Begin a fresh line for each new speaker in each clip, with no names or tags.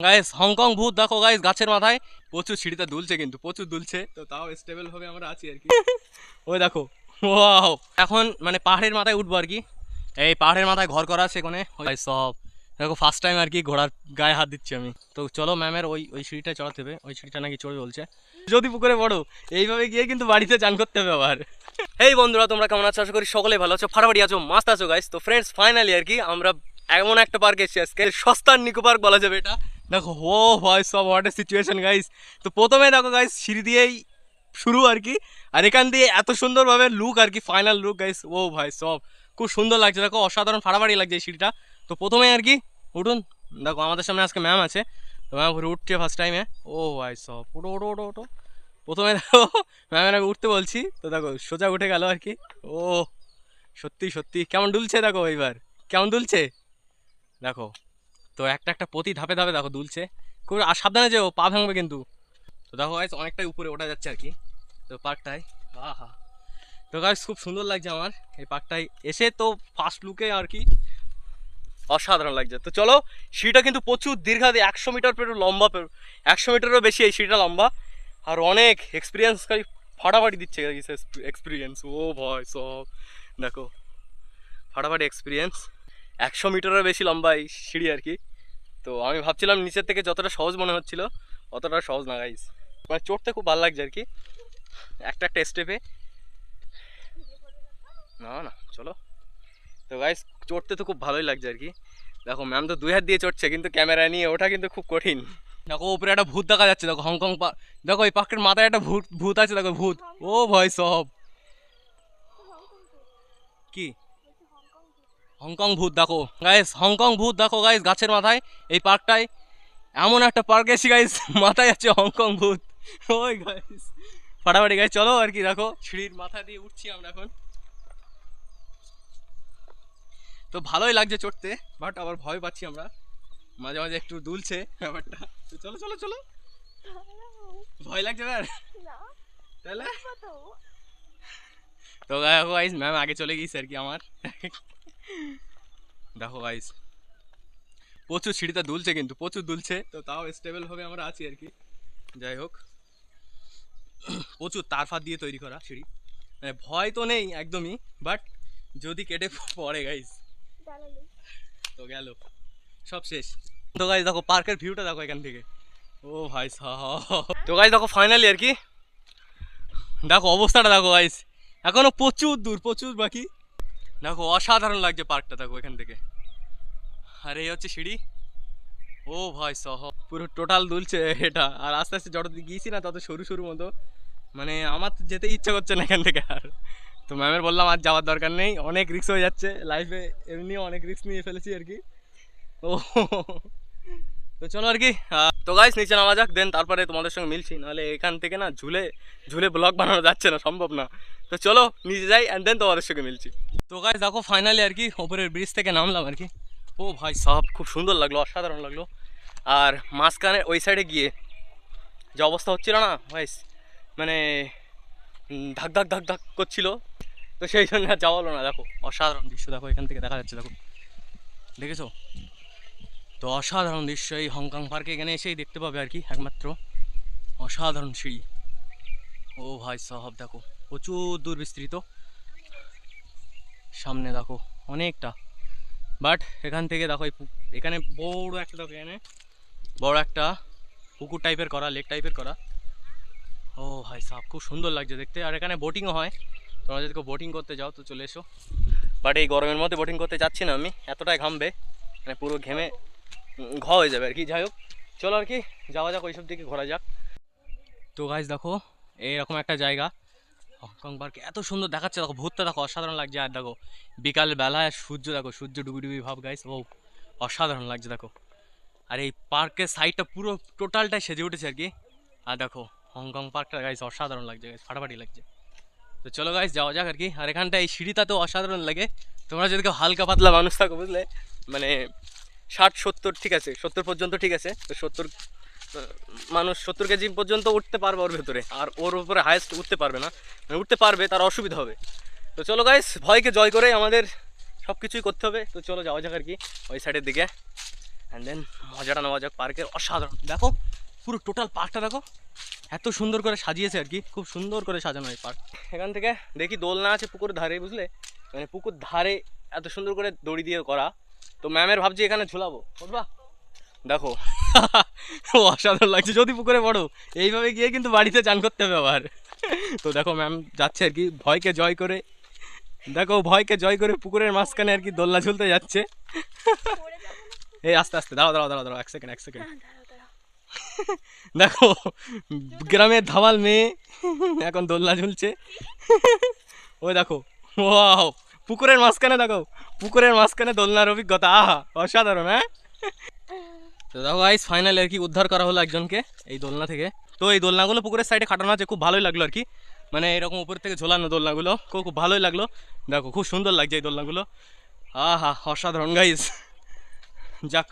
Guys Hong Kong ভূত দেখো guys গাছের মাথায় প্রচুর সিঁড়িতে দুলছে কিন্তু প্রচুর দুলছে। তো তাও স্টেবল ভাবে আমরা আছি আর কি। ওই দেখো ওয়াও এখন মানে পাহাড়ের মাথায় উঠবো আর কি। এই পাহাড়ের মাথায় ঘর করা আছে এখানে। ওই সব। দেখো ফার্স্ট টাইম আর কি ঘোড়ার গায়ে হাত দিচ্ছি আমি। তো চলো ম্যামের ওই ওই সিঁড়িটা চড়াতে হবে। ওই সিঁড়িটা নাকি চড়ে বলছে। যদি পুকুরে পড়ো এইভাবে গিয়ে কিন্তু বাড়িতে চান করতে হবে আবার। এই বন্ধুরা তোমরা কেমন আছো? আশা করি সকলে ভালো আছো। ফাটাফাটি আছো মাস্ত আছো গাইস তো ফ্রেন্ডস ফাইনালি আর কি আমরা এমন একটা পার্ক এসেছি আজকে। সস্তার নিকো পার্ক বলা যাবে এটা। দেখো ও ভাই সব হোয়াট এ সিচুয়েশন গাইস তো প্রথমে দেখো গাইস সিঁড়ি দিয়েই শুরু আর কি। আর এখান দিয়ে এত সুন্দরভাবে লুক আর কি ফাইনাল লুক গাইস ও ভাই, সব খুব সুন্দর লাগছে। দেখো, অসাধারণ ফাটাফাটি লাগছে এই সিঁড়িটা। তো প্রথমে আর কি, উঠুন। দেখো, আমাদের সামনে আজকে ম্যাম আছে। তো ম্যাম ঘুরে উঠছে ফার্স্ট টাইমে ও ভাই, সব ওটো ওটো ওটো ওটো প্রথমে দেখো ম্যামের আমি উঠতে বলছি। তো দেখো, সোজা উঠে গেল আর কি। ও, সত্যি সত্যি। কেমন দুলছে দেখো এইবার। কেমন দুলছে? দেখো তো একটা একটা প্রতি ধাপে ধাপে দেখো দুলছে। খুব আর সাবধানে যেও, পা ভাঙবে কিন্তু। তো দেখো গাইস অনেকটাই উপরে ওঠা যাচ্ছে আর কি। তো পার্কটায়, আহা। তো গাইস খুব সুন্দর লাগছে আমার এই পার্কটায় এসে। তো ফার্স্ট লুকে আর কি অসাধারণ লাগছে। তো চলো, সিঁড়িটা কিন্তু প্রচুর দীর্ঘাদি, একশো মিটার পেরো লম্বা পেরো। একশো মিটারও বেশি এই সিঁড়িটা লম্বা। আর অনেক এক্সপিরিয়েন্সকারী ফাটাফাটি দিচ্ছে এক্সপিরিয়েন্স ও ভয়, সব। দেখো, ফাটাফাটি এক্সপিরিয়েন্স একশো মিটারের বেশি লম্বা এই সিঁড়ি আর কি। তো আমি ভাবছিলাম নিচের থেকে যতটা সহজ মনে হচ্ছিল, অতটা সহজ না গাইস মানে চড়তে খুব ভালো লাগছে আর কি। একটা একটা স্টেপে না না, চলো। তো গাইস চড়তে তো খুব ভালোই লাগছে আর কি। দেখো ম্যাম তো দুই হাত দিয়ে চড়ছে, কিন্তু ক্যামেরা নিয়ে ওটা কিন্তু খুব কঠিন। দেখো, উপরে একটা ভূত দেখা যাচ্ছে, দেখো হংকং পা দেখো, এই পার্কের মাথায় একটা ভূত ভূত আছে, দেখো, ভূত। ও, ভয় সব। কি? হংকং ভূত দেখো। গাইস হংকং ভূত দেখো গাইস গাছের মাথায় এই পার্কটায়। এমন একটা পার্ক এসে গাইস মাথায় আছে হংকং ভূত। ওই গাইস ফাটাফাটি গাইস চলো আর কি দেখো। সিঁড়ির মাথা দিয়ে উঠছি আমরা এখন। তো ভালোই লাগছে চড়তে বাট আবার ভয় পাচ্ছি আমরা। মাঝে মাঝে একটু দুলছে ব্যাপারটা। তো চলো চলো চলো। ভয় লাগছে আর তাহলে? তো গাইস ম্যাম আগে চলে গিয়েছে আর কি আমার। দেখো গাইস প্রচুর সিঁড়িটা দুলছে কিন্তু, প্রচুর দুলছে। তো তাও স্টেবল ভাবে আমরা আছি আর কি। যাই হোক, প্রচুর তার ফার দিয়ে তৈরি করা সিঁড়ি। মানে ভয় তো নেই একদমই বাট যদি কেটে পড়ে গাইস তো গেল। সব শেষ। তো গাইস দেখো পার্কের ভিউটা দেখো এখান থেকে। ও ভাই, সাহ। তো গাইস দেখো ফাইনালি আর কি। দেখো অবস্থাটা দেখো গাইস এখনও প্রচুর দূর, প্রচুর বাকি। দেখো, অসাধারণ লাগছে পার্কটা, দেখো এখান থেকে। আর এই হচ্ছে সিঁড়ি। ও ভাই, সহ। পুরো টোটাল দুলছে এটা। আর আস্তে আস্তে যত গিয়েছি না, তত সরু সরু মতো। মানে আমার তো যেতে ইচ্ছা করছে না এখান থেকে আর। তো ম্যামের বললাম, আর যাওয়ার দরকার নেই। অনেক রিক্স হয়ে যাচ্ছে লাইফে এমনি অনেক রিক্স নিয়ে ফেলেছি আর কি। ও। তো চলো আর কি। তো গাইস নিচে নামা যাক দেন তারপরে তোমাদের সঙ্গে মিলছি। নাহলে এখান থেকে না, ঝুলে ঝুলে ব্লগ বানানো যাচ্ছে না, সম্ভব না। তো চলো, নিচে যাই অ্যান্ড দেন তোমাদের সঙ্গে মিলছি। তো গাইস দেখো ফাইনালি আর কি ওপরের ব্রিজ থেকে নামলাম আর কি। ও ভাই সব খুব সুন্দর লাগল, অসাধারণ লাগল। আর মাঝখানে ওই সাইডে গিয়ে যে অবস্থা হচ্ছিল না ভাই মানে ধাক ধাক ধাক ধাক করছিল। তো সেই জন্য আর যাওয়া হলো না, দেখো। অসাধারণ দৃশ্য, দেখো, এখান থেকে দেখা যাচ্ছে, দেখো। দেখেছ? তো অসাধারণ দৃশ্য, এই হংকং পার্কে এখানে এসেই দেখতে পাবে আর কি, একমাত্র অসাধারণ সিঁড়ি। ও ভাই সাহাব, দেখো, প্রচুর দূর বিস্তৃত। সামনে দেখো, অনেকটা। বাট এখান থেকে দেখো এখানে বড় একটা, দেখো এখানে। বড় একটা পুকুর টাইপের করা লেক টাইপের করা। ও ভাই সাহ খুব সুন্দর লাগছে দেখতে। আর এখানে বোটিংও হয়। তোমরা যদি বোটিং করতে যাও, তো চলে এসো। বাট এই গরমের মধ্যে বোটিং করতে যাচ্ছি না আমি, এতটাই ঘামবে। মানে পুরো ঘেমে ঘ হয়ে যাবে আর কি, যাই হোক। চলো আর কি, যাওয়া যাক, ওইসব দিকে ঘোরা যাক। তো গাইজ দেখো এইরকম একটা জায়গা। হংকং পার্ক এত সুন্দর দেখাচ্ছে, দেখো, ভূতটা দেখো, অসাধারণ লাগছে, আর দেখো, বিকাল বেলায় সূর্য, দেখো, সূর্য ডুবি ডুবি ভাব গাইস ও অসাধারণ লাগছে, দেখো। আর এই পার্কের সাইডটা পুরো টোটালটাই সেজে উঠেছে আর কি। আর দেখো, হংকং পার্কটা গাইস অসাধারণ লাগছে গাইস ফাটাফাটি লাগছে। তো চলো গাইস যাওয়া যাক আর কি। আর এখানটা এই সিঁড়িটাতেও অসাধারণ লাগে। তোমরা যদি কেউ হালকা পাতলা মানুষ থাকো, বুঝলে? মানে ষাট, সত্তর, ঠিক আছে, সত্তর পর্যন্ত ঠিক আছে, তো সত্তর মানুষ সত্তর কেজি পর্যন্ত উঠতে পারবে ওর ভেতরে। আর ওর উপরে হায়েস্ট উঠতে পারবে না। মানে উঠতে পারবে, তার অসুবিধা হবে। তো চলো গাইস ভয়কে জয় করে আমাদের সব কিছুই করতে হবে। তো চলো যাওয়া যাক আর কি, ওই সাইডের দিকে। অ্যান্ড দেন মজাটা নেওয়া যাক পার্কের অসাধারণ। দেখো, পুরো টোটাল পার্কটা দেখো। এত সুন্দর করে সাজিয়েছে আর কি, খুব সুন্দর করে সাজানো এই পার্ক এখান থেকে দেখি দোলনা আছে পুকুর ধারে, বুঝলে? মানে পুকুর ধারে এত সুন্দর করে দড়ি দিয়ে করা। তো ম্যামের ভাবছি এখানে ঝুলাবো। বুঝবা? দেখো অসাধারণ লাগছে। যদি পুকুরে পড়ো, এইভাবে গিয়ে কিন্তু বাড়িতে চান করতে হবে আবার। তো দেখো ম্যাম যাচ্ছে আর কি, ভয়কে জয় করে। দেখো, ভয়কে জয় করে পুকুরের মাঝখানে আর কি দোলনা ঝুলতে যাচ্ছে। এই আস্তে আস্তে, দাঁড়াও দাঁড়াও দাঁড়াও দাঁড়াও, এক সেকেন্ড এক সেকেন্ড দেখো, গ্রামের ধামাল মেয়ে এখন দোলনা ঝুলছে। ওই দেখো, ওয়াও, পুকুরের মাঝখানে দেখো, পুকুরের মাঝখানে দোলনার অভিজ্ঞতা, আহা, অসাধারণ হ্যাঁ? তো দেখো গাইস ফাইনালি আর কি উদ্ধার করা হলো একজনকে এই দোলনা থেকে। তো এই দোলনাগুলো পুকুরের সাইডে খাটানো আছে, খুব ভালোই লাগল আর কি। মানে এরকম উপর থেকে ঝোলানো দোলনাগুলো, খুব খুব ভালোই লাগল। দেখো, খুব সুন্দর লাগছে এই দোলনাগুলো। আহা, অসাধারণ গাইস যাক,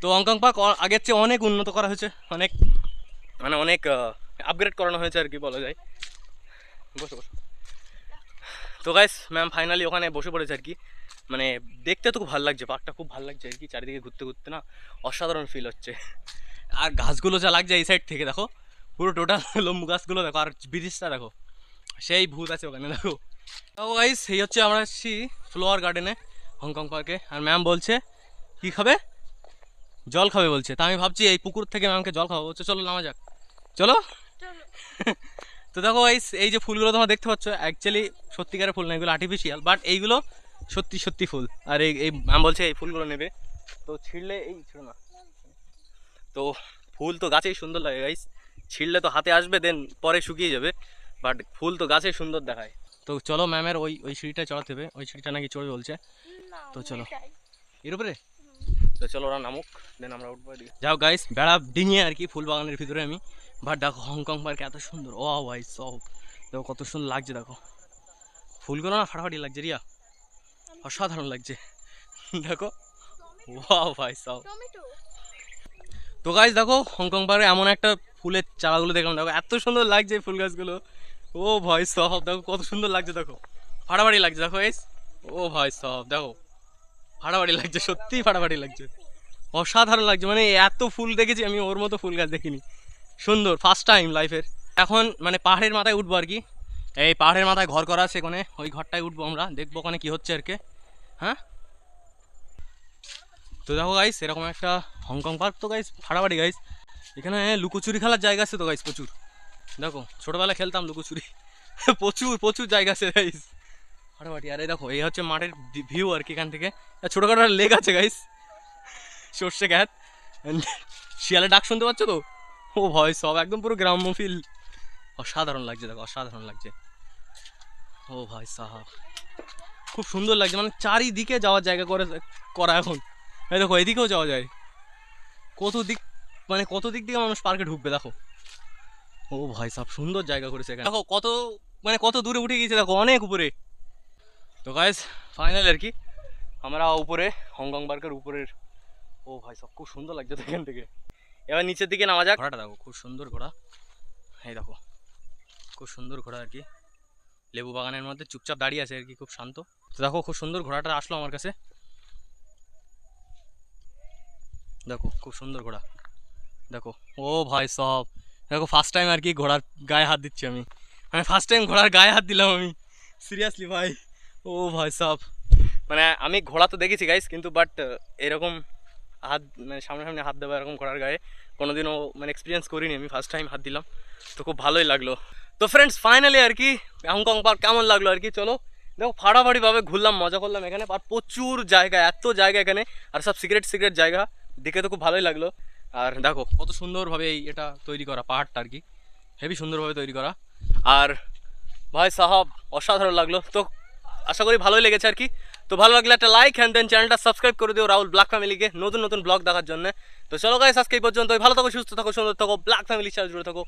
তো হংকং পার্ক আগের চেয়ে অনেক উন্নত করা হয়েছে, অনেক মানে অনেক আপগ্রেড করানো হয়েছে আর কি বলা যায়। বসো বসো। তো গাইস ম্যাম ফাইনালি ওখানে বসে পড়েছে আর কি। মানে দেখতে তো খুব ভালো লাগছে পার্কটা খুব ভালো লাগছে আর কি চারিদিকে ঘুরতে ঘুরতে না অসাধারণ ফিল হচ্ছে। আর গাছগুলো যা লাগছে এই সাইড থেকে দেখো পুরো টোটাল লম্বু গাছগুলো দেখো আর ব্রিজটা দেখো সেই ভূত আছে ওখানে দেখো। তো গাইস এই হচ্ছে আমরা আসছি ফ্লোয়ার গার্ডেনে হংকং পার্কে আর ম্যাম বলছে কি খাবে? জল খাবে বলছে। তা আমি ভাবছি এই পুকুর থেকে ম্যামকে জল খাব বলছে চলো নামা যাক। চলো? তো দেখো এই এই যে ফুলগুলো তোমরা দেখতে পাচ্ছ অ্যাকচুয়ালি সত্যিকারের ফুল না এগুলো আর্টিফিশিয়াল বাট এইগুলো সত্যি সত্যি ফুল। আর এই এই ম্যাম বলছে এই ফুলগুলো নেবে। তো ছিঁড়লে এই ছিল না। তো ফুল তো গাছেই সুন্দর লাগে গাইস ছিঁড়লে তো হাতে আসবে দেন পরে শুকিয়ে যাবে। বাট ফুল তো গাছে সুন্দর দেখায়। তো চলো ম্যামের ওই ওই সিঁড়িটা চড়াতে হবে। ওই সিঁড়িটা নাকি চড়ে বলছে। তো চলো। এর উপরে? তো চলো ওরা নামুক দেন আমরা উঠবো যাও গাইস বেড়া ডিঙিয়ে আর কি ফুল বাগানের ভিতরে আমি। বাট দেখো হংকং পার্ক এত সুন্দর। ও ভাই সব দেখো কত সুন্দর লাগছে, দেখো। ফুলগুলো না ফাটাফাটি লাগছে, রিয়া। অসাধারণ লাগছে। দেখো। ওয়াও ভাই সব তো গাইস দেখো হংকং পার্কে এমন একটা ফুলের চারাগুলো দেখলাম। দেখো, এত সুন্দর লাগছে ফুল গাছগুলো। ও ভাই, সব। দেখো, কত সুন্দর লাগছে, দেখো। ফাটাফাটি লাগছে, দেখো এস ও ভাই, সব। দেখো, ফাটাফাটি লাগছে, সত্যিই ফাটাফাটি লাগছে। অসাধারণ লাগছে। মানে এত ফুল দেখেছি, আমি ওর মতো ফুল গাছ দেখিনি। সুন্দর ফার্স্ট টাইম লাইফের এখন মানে পাহাড়ের মাথায় উঠবো আর কি। এই পাহাড়ের মাথায় ঘর করা আছে ওখানে ওই ঘরটায় উঠবো আমরা, দেখব ওখানে কি হচ্ছে আর কি। হ্যাঁ? তো দেখো গাইস এরকম একটা হংকং পার্ক তো গাইস ফাটাফাটি গাইস এখানে লুকোচুরি খেলার জায়গা আছে তো গাইস প্রচুর। দেখো, ছোটোবেলায় খেলতাম লুকোচুরি। প্রচুর প্রচুর জায়গা আছে গাইস ফাটাফাটি, আরে দেখো, এই হচ্ছে মাঠের ভিউ আর কি এখান থেকে। ছোটোখাটো লেক আছে গাইস সর্ষে গ্যাত শিয়ালে ডাক শুনতে পাচ্ছ তো? ও ভয় সব একদম পুরো গ্রাম্য ফিল অসাধারণ লাগছে, দেখো, অসাধারণ লাগছে। ও ভাই, সাহাব। খুব সুন্দর লাগছে। মানে চারিদিকে যাওয়ার জায়গা করে করা এখন। এই দেখো, এদিকেও যাওয়া যায়। কত দিক মানে কত দিক থেকে মানুষ পার্কে ঢুকবে, দেখো। ও ভাই, সব সুন্দর জায়গা করেছে এখানে। দেখো, কত মানে কত দূরে উঠে গিয়েছে, দেখো, অনেক উপরে। তো গাইজ ফাইনাল আর কি। আমরা উপরে হংকং পার্কের উপরের। ও ভাই, সব খুব সুন্দর লাগছে এখান থেকে। এবার নিচের দিকে নামা যাক। ঘোড়াটা দেখো, খুব সুন্দর ঘোড়া। এই দেখো, খুব সুন্দর ঘোড়া আর কি। লেবু বাগানের মধ্যে চুপচাপ দাঁড়িয়ে আছে আর কি, খুব শান্ত। তো দেখো, খুব সুন্দর ঘোড়াটা আসলো আমার কাছে। দেখো, খুব সুন্দর ঘোড়া। দেখো, ও ভাই সব। দেখো ফার্স্ট টাইম আর কি ঘোড়ার গায়ে হাত দিচ্ছি আমি। মানে ফার্স্ট টাইম ঘোড়ার গায়ে হাত দিলাম আমি। সিরিয়াসলি ভাই, ও ভাই সব। মানে আমি ঘোড়া তো দেখেছি গাইস কিন্তু বাট এরকম হাত মানে সামনাসামনি হাত দেওয়া এরকম ঘোড়ার গায়ে কোনোদিনও মানে এক্সপিরিয়েন্স করিনি আমি ফার্স্ট টাইম হাত দিলাম। তো খুব ভালোই লাগল। তো ফ্রেন্ডস ফাইনালি আর কি হংকং পার্ক কেমন লাগল আর কি? চলো, দেখো ফাড়াফাড়িভাবে ঘুরলাম, মজা করলাম এখানে। আর প্রচুর জায়গা, এত জায়গা এখানে। আর সব সিক্রেট সিক্রেট জায়গা। দেখে তো খুব ভালোই লাগল। আর দেখো, কত সুন্দরভাবে এই এটা তৈরি করা, পাহাড়টা আর কি। হেভি সুন্দরভাবে তৈরি করা। আর ভাই সাহাব, অসাধারণ লাগল। তো আশা করি ভালোই লেগেছে আর কি। তো ভালো লাগলে একটা লাইক হ্যান্ড দেন চ্যানেলটা সাবস্ক্রাইব করে দিও রাহুল ব্ল্যাক ফ্যামিলিকে নতুন নতুন ব্লগ দেখার জন্য। তো চলো গাইস আজকে এই পর্যন্ত ভালো থাকো, সুস্থ থাকো, সুন্দর থাকো ব্ল্যাক ফ্যামিলির সাথে জুড়ে থাকো।